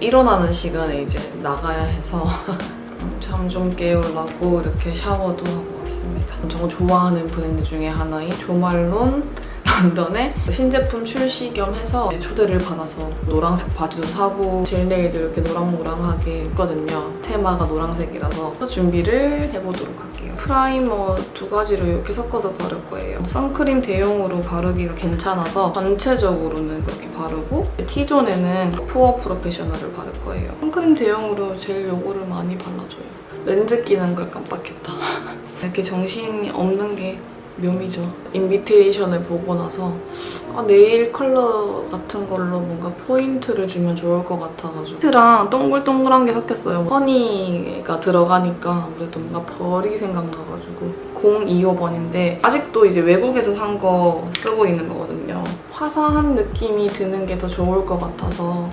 일어나는 시간에 이제 나가야 해서 잠 좀 깨우려고 이렇게 샤워도 하고 왔습니다. 정말 좋아하는 브랜드 중에 하나인 조말론 런던의 신제품 출시 겸 해서 초대를 받아서 노란색 바지도 사고 젤네일도 이렇게 노랑노랑하게 했거든요. 테마가 노란색이라서 준비를 해보도록 할게요. 프라이머 두 가지를 이렇게 섞어서 바를 거예요. 선크림 대용으로 바르기가 괜찮아서 전체적으로는 그렇게 바르고 T존에는 푸어 프로페셔널을 바를 거예요. 선크림 대용으로 제일 요거를 많이 발라줘요. 렌즈 끼는 걸 깜빡했다. 이렇게 정신이 없는 게 묘미죠. 인비테이션을 보고 나서 아, 네일 컬러 같은 걸로 뭔가 포인트를 주면 좋을 것 같아가지고 힌트랑 동글동글한 게 섞였어요. 허니가 들어가니까 아무래도 뭔가 벌이 생각나가지고 025번인데 아직도 이제 외국에서 산 거 쓰고 있는 거거든요. 화사한 느낌이 드는 게 더 좋을 것 같아서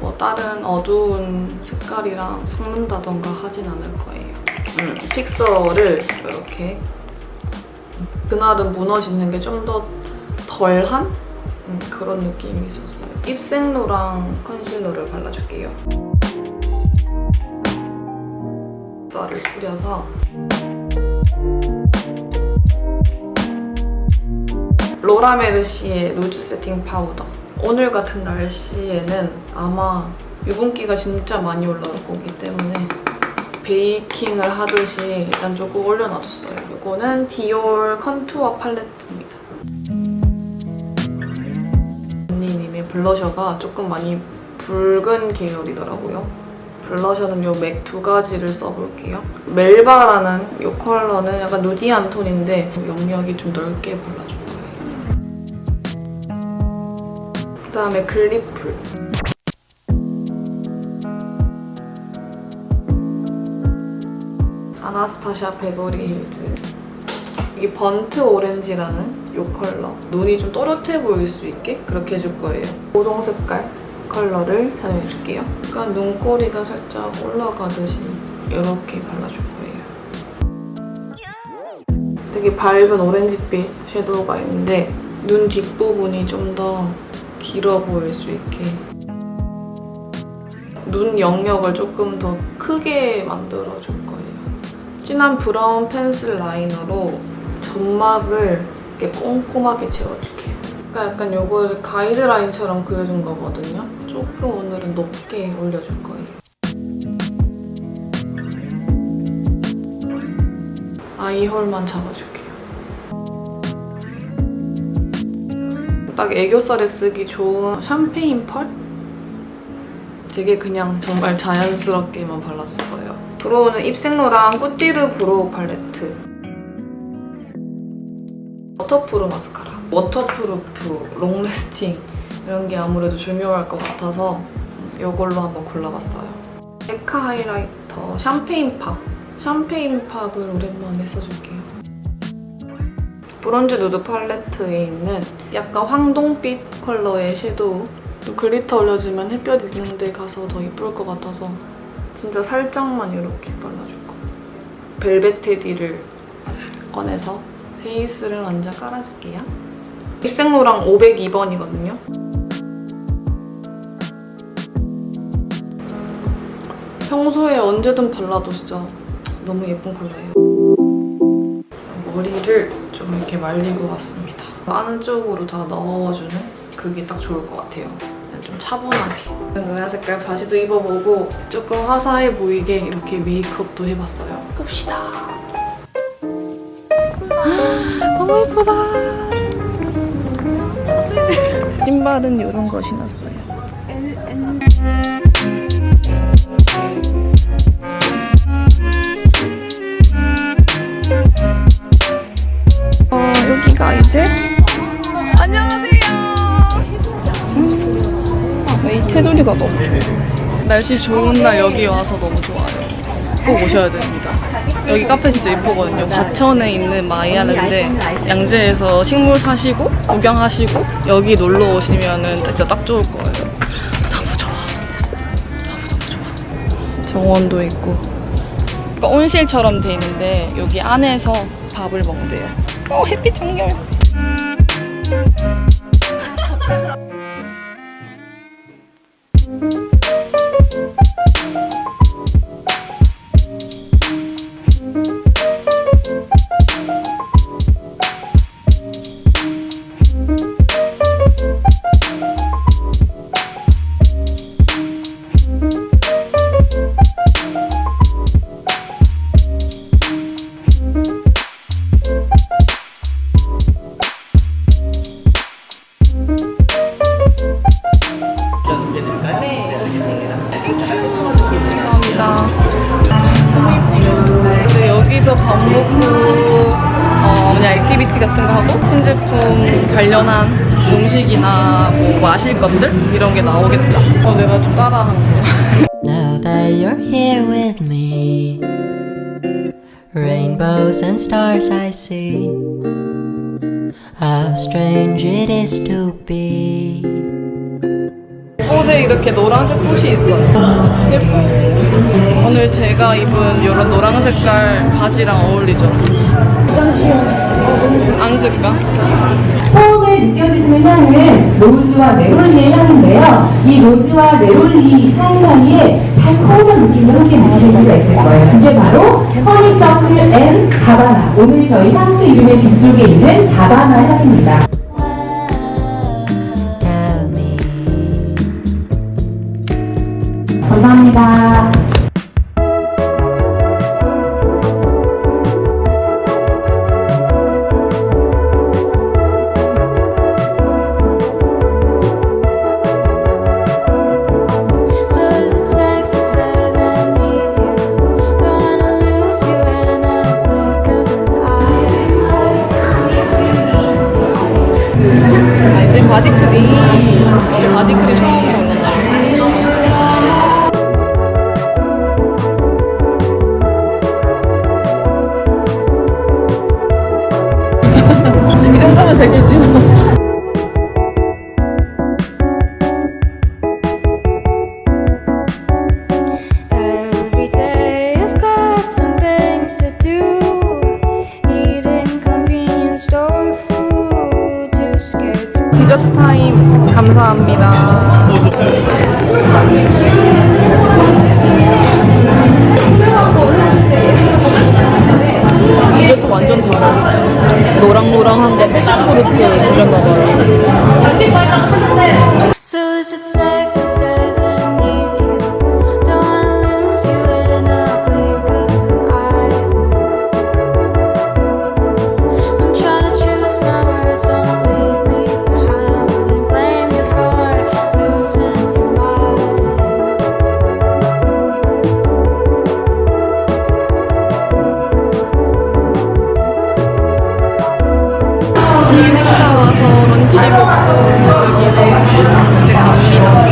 뭐 다른 어두운 색깔이랑 섞는다던가 하진 않을 거예요. 음, 픽서를 이렇게 그날은 무너지는 게 좀 더 덜한 음, 그런 느낌이 있었어요. 입생로랑 컨실러를 발라줄게요. 쌀을 뿌려서 로라메르시의 루즈 세팅 파우더. 오늘 같은 날씨에는 아마 유분기가 진짜 많이 올라올 거기 때문에 베이킹을 하듯이 일단 조금 올려놔뒀어요. 이거는 디올 컨투어 팔레트입니다. 언니님의 블러셔가 조금 많이 붉은 계열이더라고요. 블러셔는 요 맥 두 가지를 써볼게요. 멜바라는 이 컬러는 약간 누디한 톤인데 영역이 좀 넓게 발라줄 거예요. 그다음에 글리풀. 아나스타샤 베버리 힐즈 이게 번트 오렌지라는 이 컬러. 눈이 좀 또렷해 보일 수 있게 그렇게 해줄 거예요. 고동 색깔 컬러를 사용해줄게요. 약간 눈꼬리가 살짝 올라가듯이 이렇게 발라줄 거예요. 되게 밝은 오렌지빛 섀도우가 있는데 눈 뒷부분이 좀 더 길어 보일 수 있게. 눈 영역을 조금 더 크게 만들어줄 거예요 진한 브라운 펜슬 라이너로 점막을 이렇게 꼼꼼하게 채워줄게요. 그러니까 약간 요거를 가이드라인처럼 그려준 거거든요. 조금 오늘은 높게 올려줄 거예요. 아이홀만 잡아줄게요. 딱 애교살에 쓰기 좋은 샴페인 펄? 되게 그냥 정말 자연스럽게만 발라줬어요. 브로우는 입생로랑 꾸띠르 브로우 팔레트. 워터프루 마스카라. 워터프루프, 롱래스팅 이런 게 아무래도 중요할 것 같아서 이걸로 한번 골라봤어요. 데카 하이라이터 샴페인 팝. 샴페인 팝을 오랜만에 써줄게요. 브론즈 누드 팔레트에 있는 약간 황동빛 컬러의 섀도우 글리터 올려주면 햇볕 있는 데 가서 더 이쁠 것 같아서 진짜 살짝만 이렇게 발라줄 거예요. 벨벳 테디를 꺼내서 베이스를 먼저 깔아줄게요. 입생로랑 502번이거든요. 평소에 언제든 발라도 진짜 너무 예쁜 컬러예요. 머리를 좀 이렇게 말리고 왔습니다. 안쪽으로 다 넣어주는 그게 딱 좋을 것 같아요. 좀 차분하게. 은하 색깔 바지도 입어보고 조금 화사해 보이게 이렇게 메이크업도 해봤어요. 봅시다. 너무 예쁘다. 신발은 이런 거 신었어요. 이 테두리가 너무 좋아요. 날씨 좋은 날 여기 와서 너무 좋아요. 꼭 오셔야 됩니다. 여기 카페 진짜 예쁘거든요. 과천에 있는 마이아는데 양재에서 식물 사시고 구경하시고 여기 놀러 오시면은 진짜 딱 좋을 거예요. 너무 좋아. 너무 너무 좋아. 정원도 있고. 그러니까 온실처럼 돼 있는데 여기 안에서 밥을 먹는데요. 어 햇빛 장렬. 여기서 밥 먹고 어, 그냥 액티비티 같은 거 하고 신제품 관련한 음식이나 뭐 마실 것들 이런 게 나오겠죠? 어, 내가 좀 따라한 거. Now that you're here with me, rainbows and stars I see. How strange it is to be. 이렇게 노란색 꽃이 있어요. 예뻐요. 오늘 제가 입은 이런 노란 색깔 바지랑 어울리죠? 앉을까? 처음에 느껴지시는 향은 로즈와 네롤리의 향인데요. 이 로즈와 네롤리 사이사이에 달콤한 느낌을 함께 느끼실 수가 있을 거예요. 그게 바로 허니서클 앤 다바나. 오늘 저희 향수 이름의 뒤쪽에 있는 다바나 향입니다. 감사합니다. 디저트 타임 감사합니다. 디저트 완전 달아. 노랑노랑한 거 패션 프루트 주셨나봐요. 여기 행사 와서 런치 먹고 여기서 이제 갑니다.